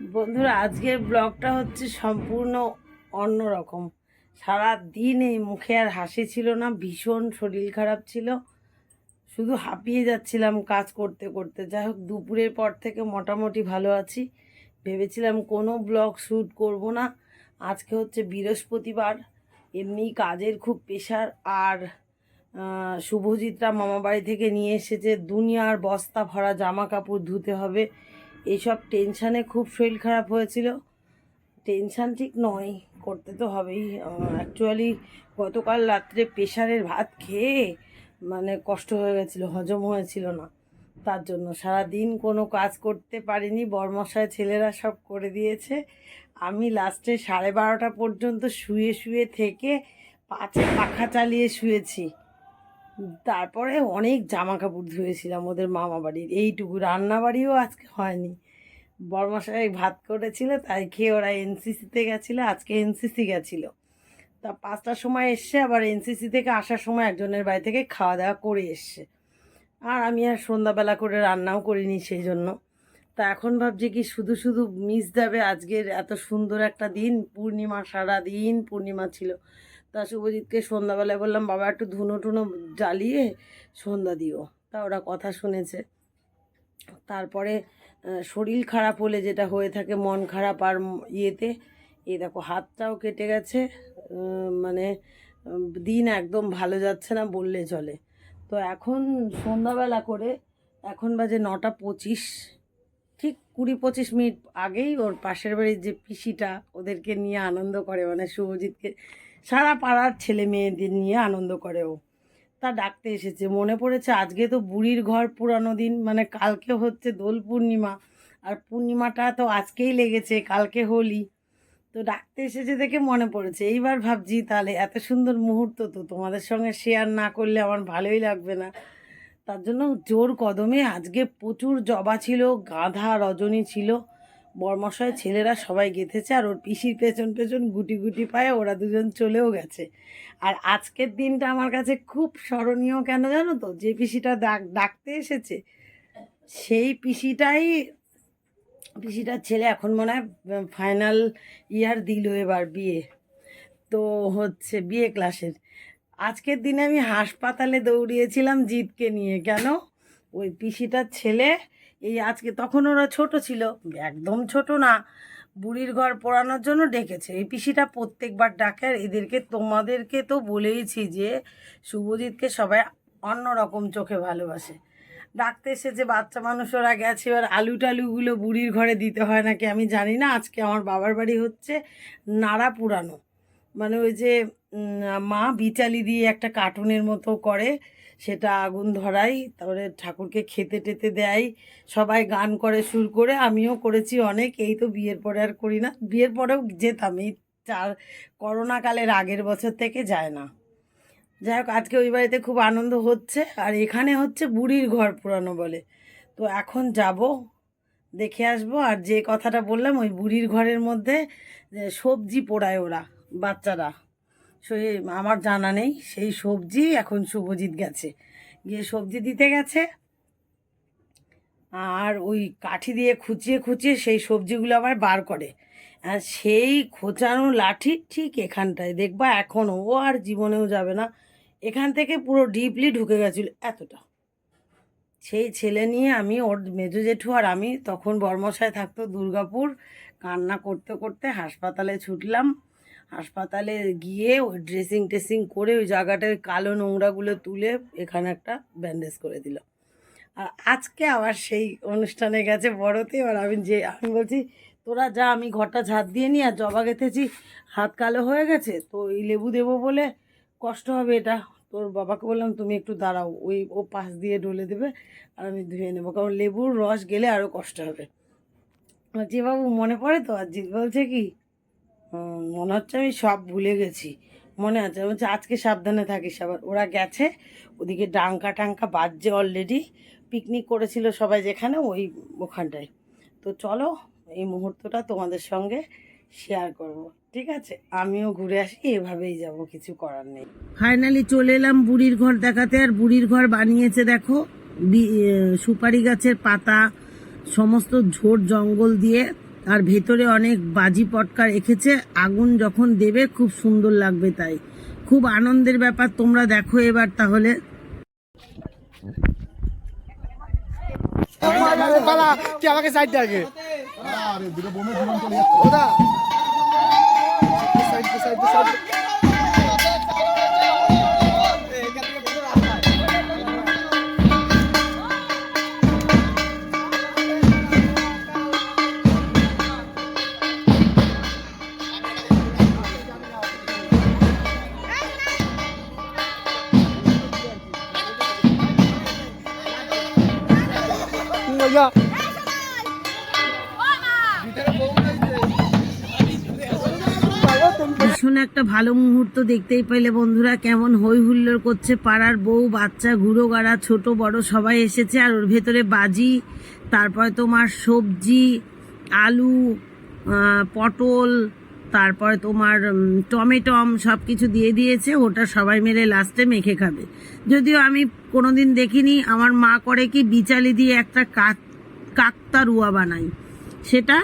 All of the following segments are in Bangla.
বন্ধুরা, আজকের ব্লগটা হচ্ছে সম্পূর্ণ অন্যরকম। সারা দিন এই মুখে আর হাসি ছিল না, ভীষণ শরীর খারাপ ছিল। শুধু হাঁপিয়ে যাচ্ছিলাম কাজ করতে করতে। যাই হোক, দুপুরের পর থেকে মোটামুটি ভালো আছি। ভেবেছিলাম কোনো ব্লগ শ্যুট করব না। আজকে হচ্ছে বৃহস্পতিবার এমনি কাজের খুব প্রেশার। আর শুভজিৎরা মামাবাড়ি থেকে নিয়ে এসেছে দুনিয়ার বস্তা ভরা জামা কাপড় ধুতে হবে। এইসব টেনশানে খুব শরীর খারাপ হয়েছিল। টেনশান ঠিক নয়, করতে তো হবেই। অ্যাকচুয়ালি গতকাল রাত্রে প্রেশারের ভাত খেয়ে মানে কষ্ট হয়ে গেছিল, হজম হয়েছিল না। তার জন্য সারা দিন কোনো কাজ করতে পারিনি বরমশায় ছেলেরা সব করে দিয়েছে। আমি লাস্টে সাড়ে বারোটা পর্যন্ত শুয়ে শুয়ে থেকে পাঁচে পাখা চালিয়ে শুয়েছি। তারপরে অনেক জামা কাপড় ধুয়েছিলাম ওদের মামা বাড়ির। এইটুকু রান্না বাড়িও আজকে হয়নি। বর্মাশাই ভাত করেছিল, তাই খেয়ে ওরা এনসিসিতে গেছিল, আজকে এনসিসি গেছিল। তা পাঁচটার সময় এসছে, আবার এনসিসি থেকে আসার সময় একজনের বাড়ি থেকে খাওয়া দাওয়া করে এসছে। আর আমি আর সন্ধ্যাবেলা করে রান্নাও করিনি সেই জন্য। তা এখন ভাবছি কি শুধু শুধু মিস যাবে আজকের এত সুন্দর একটা দিন, পূর্ণিমা সারা দিন পূর্ণিমা ছিল। তা শুভজিৎকে সন্ধ্যাবেলায় বললাম, বাবা, একটু ধুনো টুনো জ্বালিয়ে সন্ধ্যা দিও। তা ওরা কথা শুনেছে। তারপরে শরীর খারাপ হলে যেটা হয়ে থাকে, মন খারাপ আর ইয়েতে, এই দেখো, হাতটাও কেটে গেছে মানে দিন একদম ভালো যাচ্ছে না বললে চলে। তো এখন সন্ধ্যাবেলা করে, এখন বাজে নটা পঁচিশ, ঠিক কুড়ি পঁচিশ মিনিট আগেই ওর পাশের বাড়ির যে পিসিটা ওদেরকে নিয়ে আনন্দ করে মানে শুভজিৎকে সারা পাড়ার ছেলে মেয়েদের নিয়ে আনন্দ করে ও। তা ডাকতে এসেছে। মনে পড়েছে আজকে তো বুড়ির ঘর পুরানো দিন মানে কালকে হচ্ছে দোল পূর্ণিমা। আর পূর্ণিমাটা তো আজকেই লেগেছে, কালকে হোলি। তো ডাকতে এসেছে দেখে মনে পড়েছে, এইবার ভাবছি তাহলে এত সুন্দর মুহূর্ত তো তোমাদের সঙ্গে শেয়ার না করলে আমার ভালোই লাগবে না। তার জন্য জোর কদমে আজকে প্রচুর জবা ছিল, গাঁধা রজনী ছিল। বর্মশায় ছেলেরা সবাই গেঁথেছে আর ওর পিসির পেছন পেছন গুটি গুটি পায়ে ওরা দুজন চলেও গেছে। আর আজকের দিনটা আমার কাছে খুব স্মরণীয় কেন জানো তো? যে পিসিটা ডাক, ডাকতে এসেছে, সেই পিসিটাই, পিসিটার ছেলে এখন মনে হয় ফাইনাল ইয়ার দিল এবার বিয়ে। তো হচ্ছে বিয়ে ক্লাসের। আজকের দিনে আমি হাসপাতালে দৌড়িয়েছিলাম জিতকে নিয়ে, কেন? ওই পিসিটার ছেলে এই আজকে তখন ওরা ছোট ছিল, একদম ছোট না। বুড়ির ঘর পোড়ানোর জন্য ডেকেছে। এই পিসিটা প্রত্যেকবার ডাকে আর এদেরকে, তোমাদেরকে তো বলেইছি যে শুভজিৎকে সবাই অন্যরকম চোখে ভালোবাসে। ডাকতে এসেছে, বাচ্চা মানুষ ওরা গেছে, এবার আলু টালুগুলো বুড়ির ঘরে দিতে হয় নাকি আমি জানি না। আজকে আমার বাবার বাড়ি হচ্ছে নাড়া পুরানো। মানে ওই যে মা বিচালি দিয়ে একটা কার্টুনের মতো করে সেটা আগুন ধরাই, তারপরে ঠাকুরকে খেতে টেতে দেয় সবাই গান করে সুর করে, আমিও করেছি অনেক, এই তো বিয়ের পরে আর করি না। বিয়ের পরেও যেতাম, এই চার, করোনাকালের আগের বছর থেকে যায় না। যাই হোক, আজকে ওই বাড়িতে খুব আনন্দ হচ্ছে, আর এখানে হচ্ছে বুড়ির ঘর পুরানো বলে। তো এখন যাব, দেখে আসব, আর যে কথাটা বললাম, ওই বুড়ির ঘরের মধ্যে সবজি পোড়ায় ওরা, বাচ্চারা। সেই আমার জানা নেই, সেই সবজি এখন শুভজিৎ গেছে। গিয়ে সবজি দিতে গেছে। আর ওই কাঠি দিয়ে খুঁচিয়ে খুঁচিয়ে সেই সবজিগুলো আবার বার করে। আর সেই খোঁচানো লাঠি ঠিক এখানটায়, দেখবা এখনও ও আর জীবনেও যাবে না। এখান থেকে পুরো ডিপলি ঢুকে গেছিল এতটা। সেই ছেলে নিয়ে আমি, ওর মেজো জেঠু আর আমি তখন বর্মশায় থাকতো দুর্গাপুর, কান্না করতে করতে হাসপাতালে ছুটলাম। হাসপাতালে গিয়ে ওই ড্রেসিং টেসিং করে ওই জায়গাটায় কালো নোংরাগুলো তুলে এখানে একটা ব্যান্ডেজ করে দিল। আর আজকে আবার সেই অনুষ্ঠানে গেছে বড়তে এবার আমি যে আমি বলছি তোরা যা আমি ঘরটা ঝাঁট দিয়ে নিই আর জবা গেঁথেছি হাত কালো হয়ে গেছে তো এই লেবু দেবো বলে কষ্ট হবে এটা। তোর বাবাকে বললাম তুমি একটু দাঁড়াও ওই ও পাশ দিয়ে ঢলে দেবে আর আমি ধুয়ে নেব কারণ লেবুর রস গেলে আরও কষ্ট হবে। বলছি বাবু মনে পড়ে তো আর জিৎ বলছে কি "হুম, মনে হচ্ছে আমি সব ভুলে গেছি। মনে আছে বলছে আজকে সাবধানে থাকিস আবার। ওরা গেছে, ওদিকে ডাঙ্কা টাঙ্কা বাজছে অলরেডি পিকনিক করেছিল সবাই যেখানে, ওই ওখানটায়। তো চলো, এই মুহূর্তটা তোমাদের সঙ্গে শেয়ার করব। ঠিক আছে? আমিও ঘুরে আসি, এভাবেই যাব, কিছু করার নেই। ফাইনালি চলে এলাম বুড়ির ঘর দেখাতে, আর বুড়ির ঘর বানিয়েছে দেখো সুপারি গাছের পাতা, সমস্ত ঝোড় জঙ্গল দিয়ে। আর ভেতরে অনেক বাজি পটকা রেখেছে আগুন যখন দেবে খুব সুন্দর লাগবে তাই। খুব আনন্দের ব্যাপার তোমরা দেখো এবার তাহলে। আমাকে সাইড আগে। দুটো বোমে জীবন চলে যাচ্ছে ভীষণ একটা ভালো মুহূর্ত দেখতেই পেলে বন্ধুরা, কেমন হই হুল্লোড় করছে পাড়ার বউ, বাচ্চা ঘুরো গাড়া, ছোট, বড়, সবাই এসেছে, আর ওর ভেতরে বাজি, তারপরে তোমার সবজি, আলু পটল তারপরে তোমার টমেটম সব কিছু দিয়ে দিয়েছে, ওটা সবাই মিলে লাস্টে মেখে খাবে। যদিও আমি কোনোদিন দেখিনি, আমার মা করে কি বিচালি দিয়ে একটা কাক কাকতা রুয়া বানাই। সেটা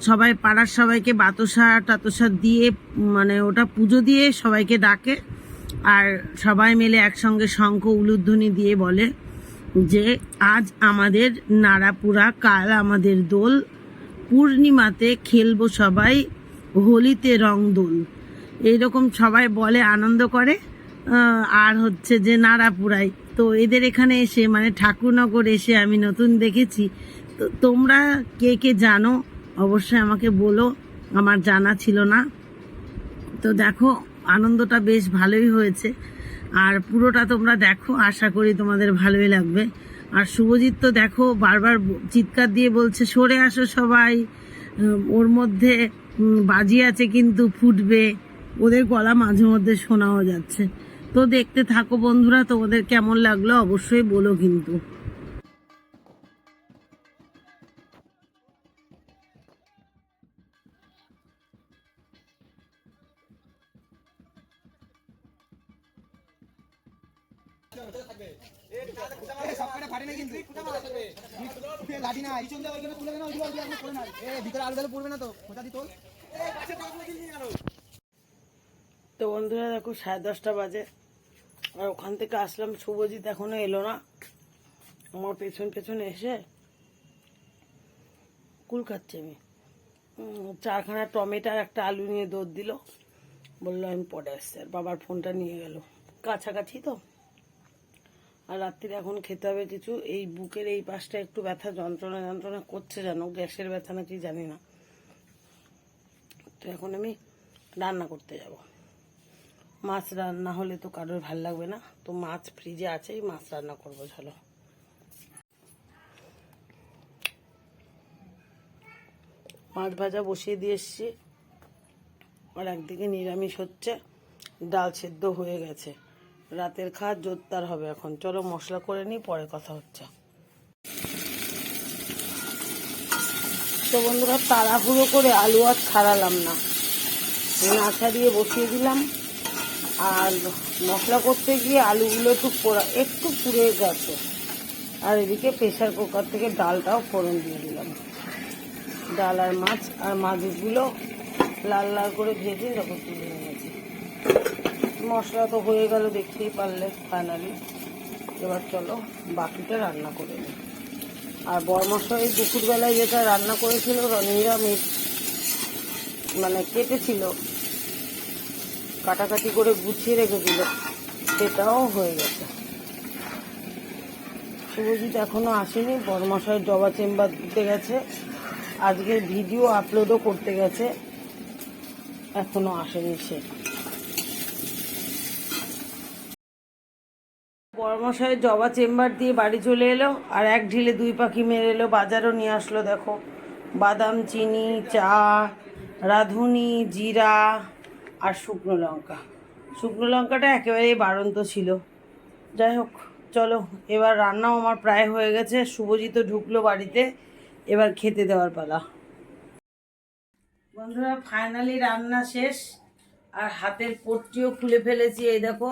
সবাই, পাড়ার সবাইকে বাতসা টাতসা দিয়ে মানে ওটা পুজো দিয়ে সবাইকে ডাকে। আর সবাই মিলে একসঙ্গে শঙ্খ উলুধ্বনি দিয়ে বলে যে, আজ আমাদের নাড়াপুরা, কাল আমাদের দোল। পূর্ণিমাতে খেলব সবাই হোলিতে রং দোল। এইরকম সবাই বলে, আনন্দ করে। আর হচ্ছে যে নাড়াপুরাই। তো এদের এখানে এসে মানে ঠাকুরনগর এসে আমি নতুন দেখেছি। তো তোমরা কে কে জানো, অবশ্যই আমাকে বলো। আমার জানা ছিল না। তো দেখো, আনন্দটা বেশ ভালোই হয়েছে। আর পুরোটা তোমরা দেখো, আশা করি তোমাদের ভালোই লাগবে। আর শুভজিৎ তো দেখো, বারবার চিৎকার দিয়ে বলছে, সরে আসো সবাই। ওর মধ্যে বাজি আছে কিন্তু ফুটবে। ওদের গলা মাঝে মধ্যে শোনাও যাচ্ছে। তো দেখতে থাকো বন্ধুরা, তোমাদের কেমন লাগল অবশ্যই বলো কিন্তু। ভিতরে আলু পড়বে না তো? দি তোল। তো বন্ধুরা দেখো সাড়ে দশটা বাজে। আর ওখান থেকে আসলাম, শুভজিৎ এখনও এলো না। আমার পেছন পেছন এসে কুল খাচ্ছি আমি। চারখানা টমেটো একটা আলু নিয়ে দৌড় দিল। বলল, আমি পরে আসছি। আর বাবার ফোনটা নিয়ে গেল। কাছাকাছি তো। আর রাত্রিরে এখন খেতে হবে কিছু। এই বুকের এই পাশটা একটু ব্যথা, যন্ত্রণা যন্ত্রণা করছে জানো গ্যাসের ব্যথা নাকি জানি না। তো এখন আমি রান্না করতে যাব। মাছ রান্না হলে তো কারোর ভালো লাগবে না। তো মাছ ফ্রিজে আছেই মাছ রান্না করব, চলো। মাছ ভাজা বসিয়ে দিয়ে এসছি। আর একদিকে নিরামিষ হচ্ছে। ডাল সেদ্ধ হয়ে গেছে। রাতের খাওয়া জোরদার হবে এখন। চলো মশলা করে নিই, পরে কথা হচ্ছে। তো বন্ধুরা, তাড়াহুড়ো করে আলু আর ছাড়ালাম না। না দিয়ে বসিয়ে দিলাম। আর মশলা করতে গিয়ে আলুগুলো একটু পোড়া, একটু পুড়ে গেছে। আর এদিকে প্রেশার কুকার থেকে ডালটাও ফোড়ন দিয়ে দিলাম। ডাল আর মাছ আর মাছগুলো লাল লাল করে ভেজে যখন তুলে নিয়েছি। মশলা তো হয়ে গেল দেখতেই পারলে ফাইনালি এবার চলো বাকিটা রান্না করে নিই। আর বরমশাই দুপুরবেলায় যেটা রান্না করেছিল নিরামিষ। মানে কেটেছিল। কাটাকাটি করে গুছিয়ে রেখেছিল সেটাও হয়ে গেছে। শুভজিৎ এখনও আসেনি। বড়মশাই জবা চেম্বার দিতে গেছে। আজকের ভিডিও আপলোডও করতে গেছে। এখনও আসেনি সে। বড়মশাই জবা চেম্বার দিয়ে বাড়ি চলে এলো আর এক ঢিলে দুই পাখি মেরে এলো, বাজারও নিয়ে আসলো, দেখো। বাদাম, চিনি, চা, রাঁধুনি, জিরা আর শুকনো লঙ্কা। শুকনো লঙ্কাটা একেবারেই বাড়ন্ত ছিল। যাই হোক, চলো, এবার রান্নাও আমার প্রায় হয়ে গেছে। শুভজিৎ ঢুকলো বাড়িতে, এবার খেতে দেওয়ার পালা। বন্ধুরা ফাইনালি রান্না শেষ, আর হাতের পট্টিও খুলে ফেলেছি, এই দেখো।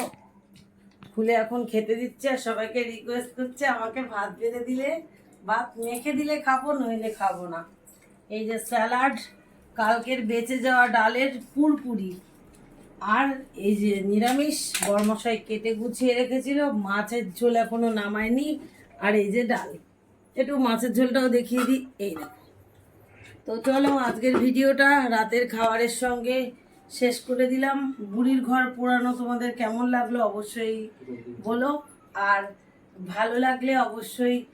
খুলে এখন খেতে দিচ্ছে আর সবাইকে রিকোয়েস্ট করছে আমাকে ভাত বেড়ে দিলে, ভাত মেখে দিলে খাব, নইলে খাব না। এই যে স্যালাড, কালকের বেঁচে যাওয়া ডালের পুরপুরি। আর এই যে নিরামিষ, বরমশাই কেটে গুছিয়ে রেখেছিল, মাছের ঝোল এখনও নামায়নি। আর এই যে ডাল, একটু মাছের ঝোলটাও দেখিয়ে দিই, এই তো চলো আজকের ভিডিওটা, রাতের খাবারের সঙ্গে শেষ করে দিলাম। বুড়ির ঘর পোড়ানো তোমাদের কেমন লাগল অবশ্যই বলো। আর ভালো লাগলে অবশ্যই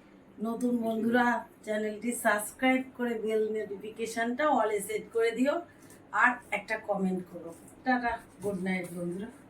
নতুন বন্ধুরা চ্যানেলটি সাবস্ক্রাইব করে বেল নোটিফিকেশানটা অলে সেট করে দিও। আর একটা কমেন্ট করো। টাটা গুড নাইট বন্ধুরা।